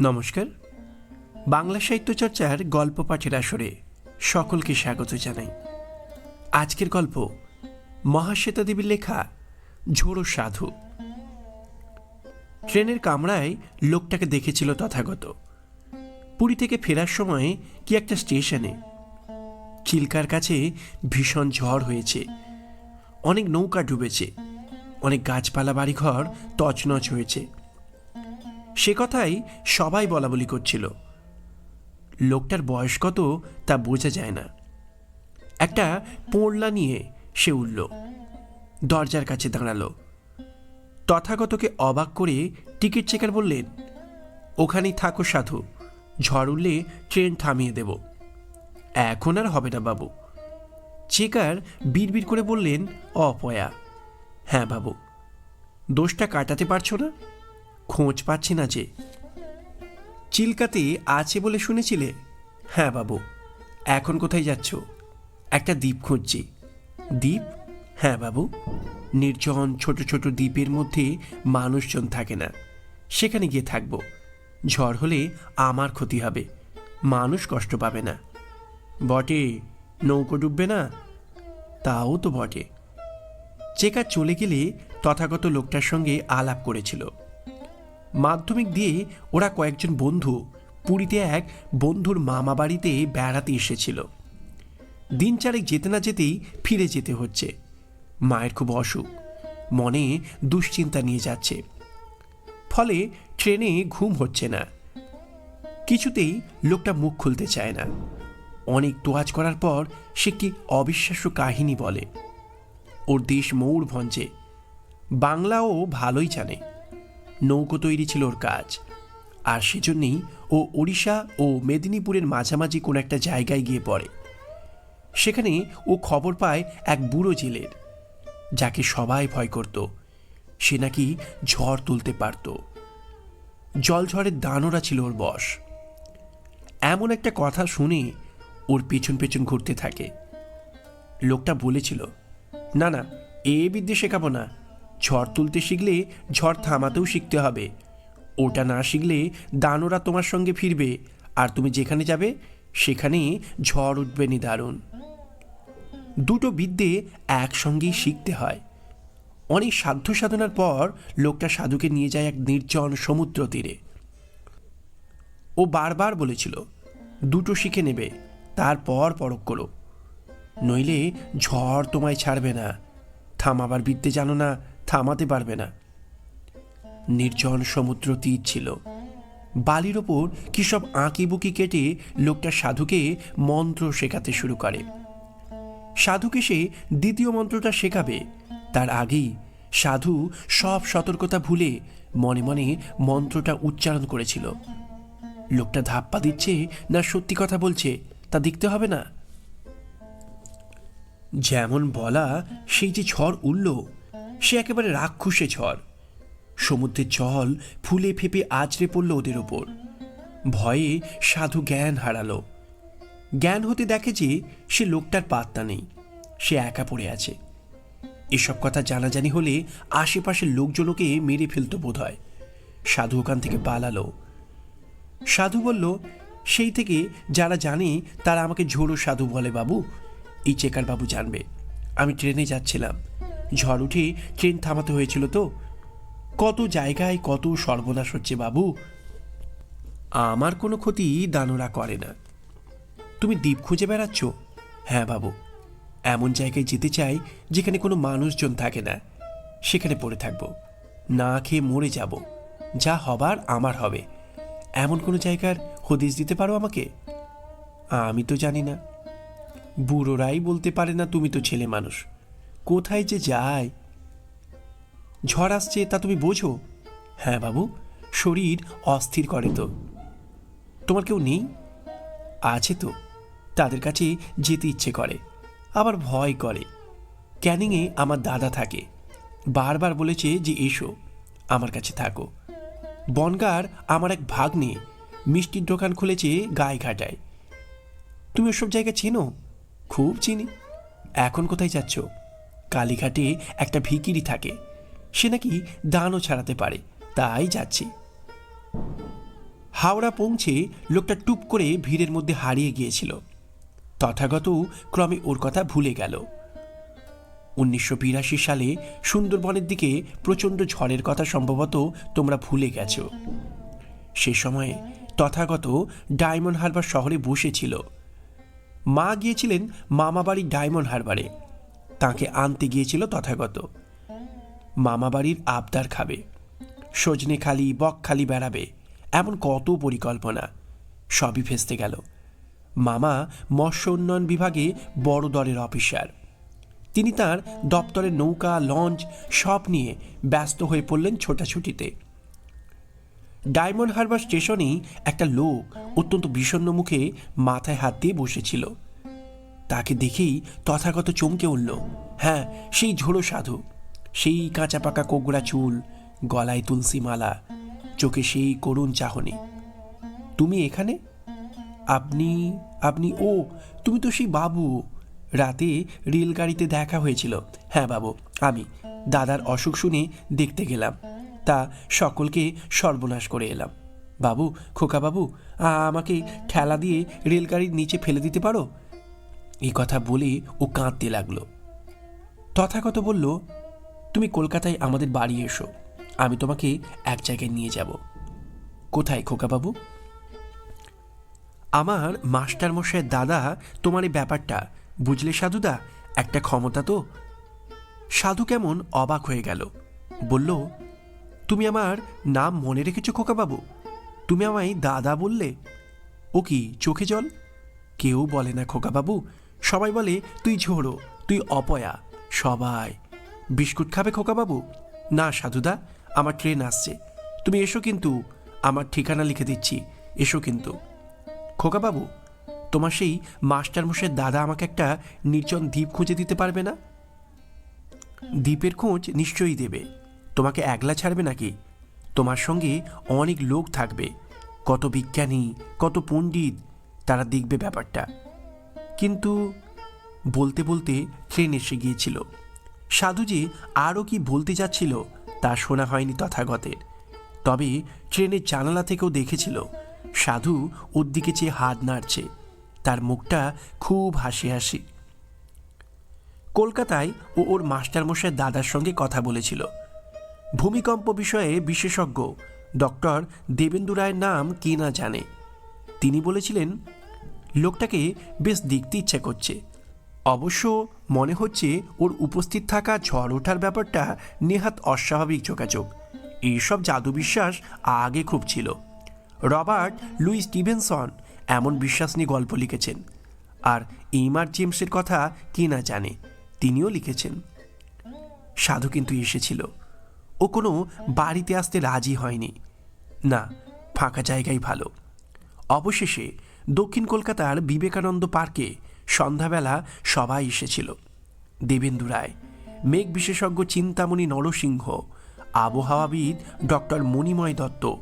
নমস্কার। বাংলা সাহিত্য চর্চার গল্প পাঠের আসরে সকলকে স্বাগত জানাই। আজকের গল্প মহাশ্বেতা দেবীর লেখা ঝোড়ো সাধু। ট্রেনের কামরায় লোকটাকে দেখেছিল তথাগত। পুরী থেকে ফেরার সময় কি একটা স্টেশনে চিল্কার কাছে ভীষণ ঝড় হয়েছে। অনেক নৌকা ডুবেছে। অনেক গাছপালা বাড়িঘর তছনছ হয়েছে। সে কথাই সবাই বলা বলি করছিল। লোকটার বয়স কত তা বোঝা যায় না। একটা পোড়লা নিয়ে সে উঠল। দরজার কাছে দাঁড়াল। তথাগতকে অবাক করে টিকিট চেকার বললেন, ওখানেই থাকো সাধু, ঝড় উঠলে ট্রেন থামিয়ে দেব। এখন আর হবে না বাবু। চেকার বিড়বিড় করে বললেন, অপয়া। হ্যাঁ বাবু। দোষটা কাটাতে পারছ না? খোঁজ পাচ্ছি না যে। চিল্কাতে আছে বলে শুনেছিলে? হ্যাঁ বাবু, এখন কোথায় যাচ্ছ? একটা দ্বীপ খুঁজছি। দ্বীপ? হ্যাঁ বাবু, নির্জন ছোট ছোট দ্বীপের মধ্যে মানুষজন থাকে না। সেখানে গিয়ে থাকব। ঝড় হলে আমার ক্ষতি হবে। মানুষ কষ্ট পাবে না। বটে, নৌকো ডুববে না? তাও তো বটে। চেকার চলে গেলে তথাগত লোকটার সঙ্গে আলাপ করেছিল। মাধ্যমিক দিয়ে ওরা কয়েকজন বন্ধু পুরীতে এক বন্ধুর মামা বাড়িতে বেড়াতে এসেছিল। দিন চারেক যেতে না যেতেই ফিরে যেতে হচ্ছে। মায়ের খুব অসুখ। মনে দুশ্চিন্তা নিয়ে যাচ্ছে। ফলে ট্রেনে ঘুম হচ্ছে না। কিছুতেই লোকটা মুখ খুলতে চায় না। অনেক তোয়াজ করার পর সে কি অবিশ্বাস্য কাহিনী বলে। ওর দেশ মৌর ভঞ্জে বাংলাও ভালোই জানে। নৌকো তৈরি ছিল ওর কাজ। আর সেজন্যেই ও ওড়িশা ও মেদিনীপুরের মাঝামাঝি কোনো একটা জায়গায় গিয়ে পড়ে। সেখানে ও খবর পায় এক বুড়ো জেলের, যাকে সবাই ভয় করত। সে নাকি ঝড় তুলতে পারত। জলঝড়ের দানোরা ছিল ওর বশ এমন একটা কথা শুনে ওর পেছন পেছন ঘুরতে থাকে। লোকটা বলেছিল, না না, এ বিদ্যে শেখাবো না ঝড় তুলতে শিখলে ঝড় থামাতেও শিখতে হবে। ওটা না শিখলে দানোরা তোমার সঙ্গে ফিরবে, আর তুমি যেখানে যাবে, সেখানে ঝড় উঠবে নি দারুণ দুটো বিদ্যে একসঙ্গেই শিখতে হয়। অনেক সাধ্য সাধনার পর লোকটা সাধুকে নিয়ে যায় এক নির্জন সমুদ্র তীরে। ও বারবার বলেছিল, দুটো শিখে নেবে, তারপর পরক করো। নইলে ঝড় তোমায় ছাড়বে না। থামাবার বিদ্যে জানো না থামাতে পারবে না। নির্জন সমুদ্র তীর ছিল। বালির ওপর কি সব আঁকি বুকি কেটে লোকটা সাধুকে মন্ত্র শেখাতে শুরু করে। সাধুকে সে দ্বিতীয় মন্ত্রটা শেখাবে। তার আগেই সাধু সব সতর্কতা ভুলে মনে মনে মন্ত্রটা উচ্চারণ করেছিল। লোকটা ধাপ্পা দিচ্ছে না সত্যি কথা বলছে, তা দেখতে হবে না। যেমন বলা, সেই যে ঝড় উঠল সে একেবারে রাক্ষসে ঝড়। সমুদ্রের জল ফুলে ফেপে আছড়ে পড়ল ওদের ওপর। ভয়ে সাধু জ্ঞান হারালো। জ্ঞান হতে দেখে যে সে লোকটার পাত্তা নেই, সে একা পড়ে আছে। এসব কথা জানাজানি হলে আশেপাশের লোকজনকে মেরে ফেলতো বোধ হয় সাধু ওখান থেকে পালালো। সাধু বলল, সেই থেকে যারা জানে তারা আমাকে ঝোড়ো সাধু বলে বাবু। এই চেকার বাবু জানবে। আমি ট্রেনে যাচ্ছিলাম। ঝড় উঠে ট্রেন থামাতে হয়েছিল তো। কত জায়গায় কত সর্বনাশ হচ্ছে বাবু। আমার কোনো ক্ষতি দানোরা করে না। তুমি দ্বীপ খুঁজে বেড়াচ্ছ? হ্যাঁ বাবু। এমন জায়গায় যেতে চাই যেখানে কোনো মানুষজন থাকে না। সেখানে পড়ে থাকব। না খেয়ে মরে যাব। যা হবার আমার হবে। এমন কোনো জায়গার হদিস দিতে পারো আমাকে? আমি তো জানি না। বুড়োরাই বলতে পারে না তুমি তো ছেলে মানুষ। কোথায় যে যায়? ঝড় আসছে তা তুমি বোঝো? হ্যাঁ বাবু, শরীর অস্থির করে তো। তোমার কেউ নেই? আছে তো। তাদের কাছে যেতে ইচ্ছে করে, আবার ভয় করে। ক্যানিংয়ে আমার দাদা থাকে। বারবার বলেছে যে এসো, আমার কাছে থাকো। বনগার আমার এক ভাগ্নে মিষ্টির দোকান খুলেছে গায়ে ঘাটায়। তুমি ওসব জায়গা চেনো? খুব চিনি। এখন কোথায় যাচ্ছ? কালীঘাটে একটা ভিকিরি থাকে। সে নাকি দানও ছাড়াতে পারে, তাই যাচ্ছি। হাওড়া পৌঁছে লোকটা টুপ করে ভিড়ের মধ্যে হারিয়ে গিয়েছিল। তথাগত ক্রমে ওর কথা ভুলে গেল। উনিশশো বিরাশি সালে সুন্দরবনের দিকে প্রচণ্ড ঝড়ের কথা সম্ভবত তোমরা ভুলে গেছ। সে সময়ে তথাগত ডায়মন্ড হারবার শহরে বসেছিল। মা গিয়েছিলেন মামাবাড়ির ডায়মন্ড হারবারে। তাকে আনতে গিয়েছিল তথাগত। মামাবাড়ির আবদার খাবে, সজনে খালি বকখালি বেড়াবে, এমন কত পরিকল্পনা। সবই ভেস্তে গেল। মামা মৎস্য উন্নয়ন বিভাগে বড় দরের অফিসার। তিনি তার দপ্তরের নৌকা, লঞ্চ সব নিয়ে ব্যস্ত হয়ে পড়লেন ছোটাছুটিতে। ডায়মন্ড হারবার স্টেশনেই একটা লোক অত্যন্ত বিষণ্ণ মুখে মাথায় হাত দিয়ে বসেছিল। তাকে দেখেই তথাগত চমকে উঠল। হ্যাঁ সেই ঝোড়ো সাধু, সেই কাঁচা পাকা কোগড়া চুল, গলায় তুলসী মালা, চোখে সেই করুণ চাহনি। তুমি এখানে? আপনি আপনি, ও, তুমি তো সেই বাবু। রাতে রেলগাড়িতে দেখা হয়েছিল। হ্যাঁ বাবু, আমি। দাদার অসুখ শুনে দেখতে গেলাম। তা সকলকে সর্বনাশ করে এলাম। বাবু, খোকা বাবু আমাকে ঠেলা দিয়ে রেলগাড়ির নিচে ফেলে দিতে পারো? এই কথা বলে ও কাঁদতে লাগল। তথাগত বলল, তুমি কলকাতায় আমাদের বাড়ি এসো, আমি তোমাকে এক জায়গায় নিয়ে যাব। কোথায় খোকাবাবু? আমার মাস্টার মশাইয়ের দাদা তোমার এই ব্যাপারটা, বুঝলে সাধুদা? একটা ক্ষমতা তো? সাধু কেমন অবাক হয়ে গেল। বলল, তুমি আমার নাম মনে রেখেছো খোকাবাবু? তুমি আমায় দাদা বললে? ও কি চোখে জল? কেউ বলে না খোকাবাবু সবাই বলে, তুই ঝোড়ো, তুই অপয়া। সবাই, বিস্কুট খাবে খোকাবাবু? না সাধুদা, আমার ট্রেন আসছে। তুমি এসো কিন্তু, আমার ঠিকানা লিখে দিচ্ছি, এসো কিন্তু। খোকাবাবু, তোমার সেই মাস্টারমশাইয়ের দাদা আমাকে একটা নির্জন দ্বীপ খুঁজে দিতে পারবে না? দ্বীপের খোঁজ নিশ্চয়ই দেবে। তোমাকে একলা ছাড়বে নাকি? তোমার সঙ্গে অনেক লোক থাকবে। কত বিজ্ঞানী, কত পণ্ডিত, তারা দেখবে ব্যাপারটা। কিন্তু বলতে বলতে ট্রেন এসে গিয়েছিল। সাধুজি আরও কি বলতে যাচ্ছিল তা শোনা হয়নি তথাগতের তবে ট্রেনের জানালা থেকেও দেখেছিল সাধু ওর দিকে চেয়ে হাত নাড়ছে। তার মুখটা খুব হাসি হাসি। কলকাতায় ও ওর মাস্টারমশাইয়ের দাদার সঙ্গে কথা বলেছিল। ভূমিকম্প বিষয়ে বিশেষজ্ঞ ডক্টর দেবেন্দু রায়ের নাম কি না জানে। তিনি বলেছিলেন লোকটাকে বেশ দেখতে ইচ্ছে করছে। অবশ্য মনে হচ্ছে ওর উপস্থিত থাকা ঝড় ওঠার ব্যাপারটা নেহাত অস্বাভাবিক যোগাযোগ। এইসব জাদু বিশ্বাস আগে খুব ছিল। রবার্ট লুই স্টিভেনসন এমন বিশ্বাস নিয়ে গল্প লিখেছেন। আর এইমার জেমসের কথা কে না জানে, তিনিও লিখেছেন। সাধু কিন্তু এসেছিল। ও কোনো বাড়িতে আসতে রাজি হয়নি। না, ফাঁকা জায়গাই ভালো। অবশেষে দক্ষিণ কলকাতার বিবেকানন্দ পার্কে সন্ধ্যাবেলা সবাই এসেছিল। দেবেন্দু রায়, মেঘ বিশেষজ্ঞ চিন্তামণি নরসিংহ, আবহাওয়াবিদ ডক্টর মণিময় দত্ত,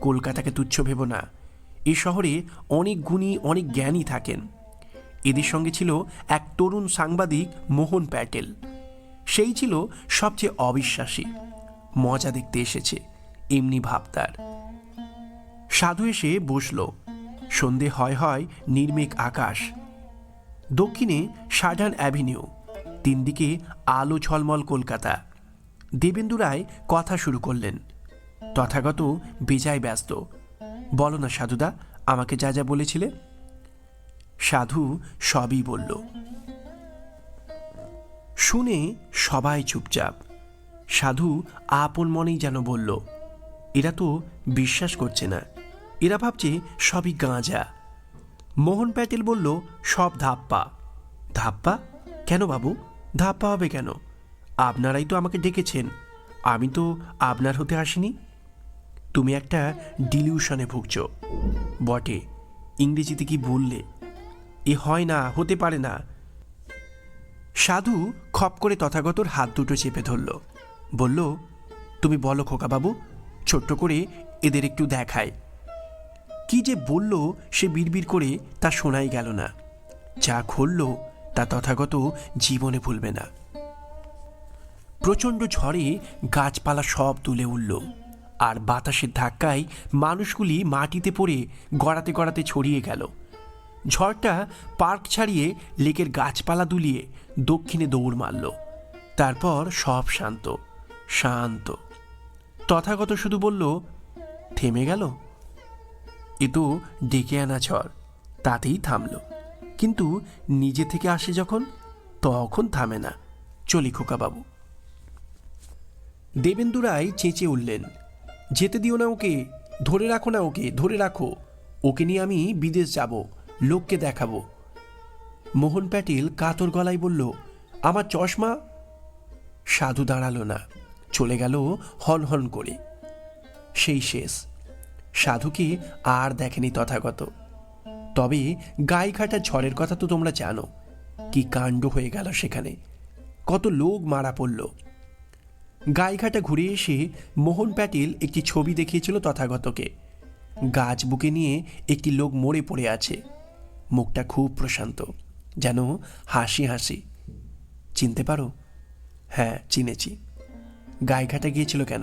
কলকাতাকে তুচ্ছ ভেব না। এ শহরে অনেক গুণী, অনেক জ্ঞানী থাকেন। এদের সঙ্গে ছিল এক তরুণ সাংবাদিক মোহন প্যাটেল। সেই ছিল সবচেয়ে অবিশ্বাসী। মজা দেখতে এসেছে, এমনি ভাবতার। সাধু এসে বসল। সন্ধে হয় হয় নির্মেক আকাশ। দক্ষিণে শাহজাহান অ্যাভিনিউ তিন দিকে আলো ঝলমল কলকাতা। দেবেন্দু রায় কথা শুরু করলেন। তথাগত বেজায় ব্যস্ত। বলো না সাধুদা, আমাকে যা যা বলেছিলে। সাধু সবই বলল। শুনে সবাই চুপচাপ। সাধু আপন মনেই যেন বলল, এরা তো বিশ্বাস করছে না। এরা ভাবছে সবই গাঁজা। মোহন প্যাটেল বলল, সব ধাপ্পা। ধাপ্পা? কেন বাবু? ধাপ্পা হবে কেন? আপনারাই তো আমাকে ডেকেছেন। আমি তো আপনার হতে আসিনি। তুমি একটা ডিলিউশনে ভুগছ। বটে, ইংরেজিতে কি বললে? এ হয় না, হতে পারে না। সাধু খপ করে তথাগতর হাত দুটো চেপে ধরল। বলল, তুমি বলো খোকাবাবু ছোট্ট করে এদের একটু দেখায়। কি যে বলল সে বিড়বিড় করে তা শোনাই গেল না। যা ঘটল তা তথাগত জীবনে ভুলবে না। প্রচণ্ড ঝড়ে গাছপালা সব তুলে উঠল। আর বাতাসের ধাক্কায় মানুষগুলি মাটিতে পড়ে গড়াতে গড়াতে ছড়িয়ে গেল। ঝড়টা পার্ক ছাড়িয়ে লেকের গাছপালা দুলিয়ে দক্ষিণে দৌড় মারল। তারপর সব শান্ত শান্ত। তথাগত শুধু বলল, থেমে গেল? এ তো ডেকে আনা ঝড়, তাতেই থামল। কিন্তু নিজে থেকে আসে যখন, তখন থামে না, চলি খোকাবাবু। দেবেন্দু রায় চেঁচে উঠলেন, যেতে দিও না ওকে, ধরে রাখো না ওকে, ধরে রাখো। ওকে নিয়ে আমি বিদেশ যাব, লোককে দেখাবো। মোহন প্যাটেল কাতর গলায় বলল, আমার চশমা? সাধু দাঁড়াল না, চলে গেল হন হন করে। সেই শেষ। সাধুকে আর দেখেনি তথাগত? তবে গাইঘাটা ঝড়ের কথা তো তোমরা জানো। কি কাণ্ড হয়ে গেল সেখানে? কত লোক মারা পড়ল। গাইঘাটা ঘুরে এসে মোহন প্যাটেল একটি ছবি দেখিয়েছিল তথাগতকে। গাছ বুকে নিয়ে একটি লোক মরে পড়ে আছে। মুখটা খুব প্রশান্ত, যেন হাসি হাসি। চিনতে পারো? হ্যাঁ চিনেছি। গাইঘাটা গিয়েছিল কেন?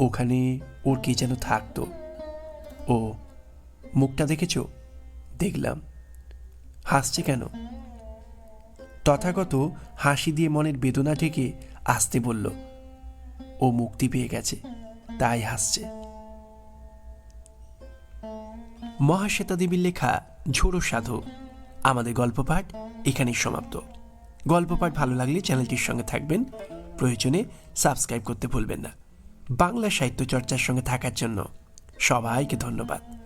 ওখানে ওর কে যেন থাকতো। ও, মুখটা দেখেছ? দেখলাম। হাসছে কেন? তথাগত হাসি দিয়ে মনের বেদনা ঢেকে আসতে বলল, ও মুক্তি পেয়ে গেছে, তাই হাসছে। মহাশ্বেতা দেবীর লেখা ঝোড়ো সাধু, আমাদের গল্প পাঠ এখানেই সমাপ্ত। গল্প পাঠ ভালো লাগলে চ্যানেলটির সঙ্গে থাকবেন। প্রয়োজনে সাবস্ক্রাইব করতে ভুলবেন না। বাংলা সাহিত্য চর্চার সঙ্গে থাকার জন্য সবাইকে ধন্যবাদ।